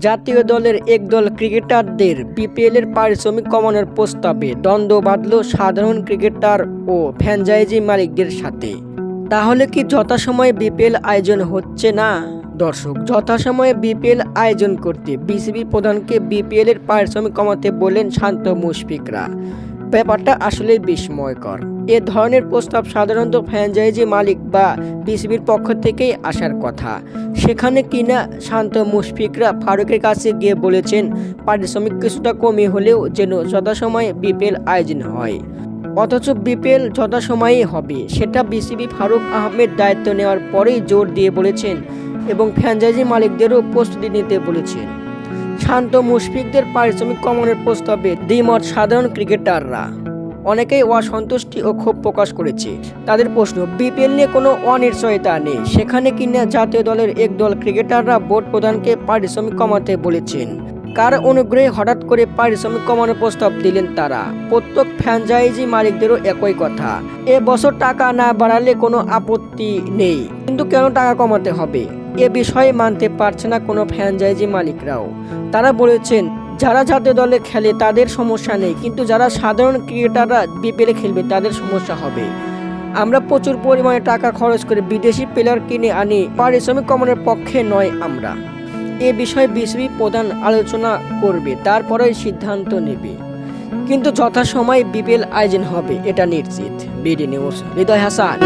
জাতীয় দলের একদল ক্রিকেটারদের বিপিএল এর পারিশ্রমিক কমানোর প্রস্তাবে দ্বন্দ্ব বাঁধল সাধারণ ক্রিকেটার ও ফ্র্যাঞ্চাইজি মালিকদের সাথে। তাহলে কি যথাসময়ে বিপিএল আয়োজন হচ্ছে না? দর্শক, যথাসময়ে বিপিএল আয়োজন করতে বিসিবি প্রধানকে বিপিএল এর পারিশ্রমিক কমাতে বললেন শান্ত মুশফিকরা। ব্যাপারটা আসলেই বিস্ময়কর। এ ধরনের প্রস্তাব সাধারণত ফ্র্যাঞ্চাইজি মালিক বা বিসিবির পক্ষ থেকেই আসার কথা। সেখানে কিনা শান্ত মুশফিকরা ফারুকের কাছে গিয়ে বলেছেন, পারিশ্রমিক কিছুটা কমে হলেও যেন যথাসময়ে বিপিএল আয়োজন হয়। অথচ বিপিএল যথাসময়েই হবে। সেটা বিসিবি ফারুক আহমেদ দায়িত্ব নেওয়ার পরেই জোর দিয়ে বলেছেন এবং ফ্র্যাঞ্চাইজি মালিকদেরও প্রস্তুতি নিতে বলেছেন। শান্ত মুশফিকদের পারিশ্রমিক কমানোর প্রস্তাবে দ্বিমত সাধারণ ক্রিকেটাররা। অনেকেই অসন্তুষ্টি ও ক্ষোভ প্রকাশ করেছে। তাদের প্রশ্ন, বিপিএল নিয়ে কোনো অনিশ্চয়তা নেই। সেখানে কিনা জাতীয় দলের এক দল ক্রিকেটাররা বোর্ড প্রধানকে পারিশ্রমিক কমাতে বলেছেন। কার অনুগ্রহে হঠাৎ করে পারিশ্রমিক কমানোর প্রস্তাব দিলেন তারা? প্রত্যেক ফ্র্যাঞ্চাইজি মালিকদেরও একই কথা। এ বছর টাকা না বাড়ালে কোনো আপত্তি নেই। কিন্তু কেন টাকা কমাতে হবে? এ বিষয়ে মানতে পারছে না কোনো ফ্র্যাঞ্চাইজি মালিকরাও। তারা বলেছেন, যারা জাতীয় দলে খেলে তাদের সমস্যা নেই, কিন্তু যারা সাধারণ ক্রিকেটাররা বিপিএলে খেলবে তাদের সমস্যা হবে। আমরা প্রচুর পরিমাণে টাকা খরচ করে বিদেশি প্লেয়ার কিনে আনি, পারিশ্রমিক কমানোর পক্ষে নয় আমরা। এ বিষয়ে বিসিবি প্রধান আলোচনা করবে, তারপরেই সিদ্ধান্ত নেবে। কিন্তু যথাসময়ে বিপিএল আয়োজন হবে, এটা নিশ্চিত। BD news, Hridoy Hasan.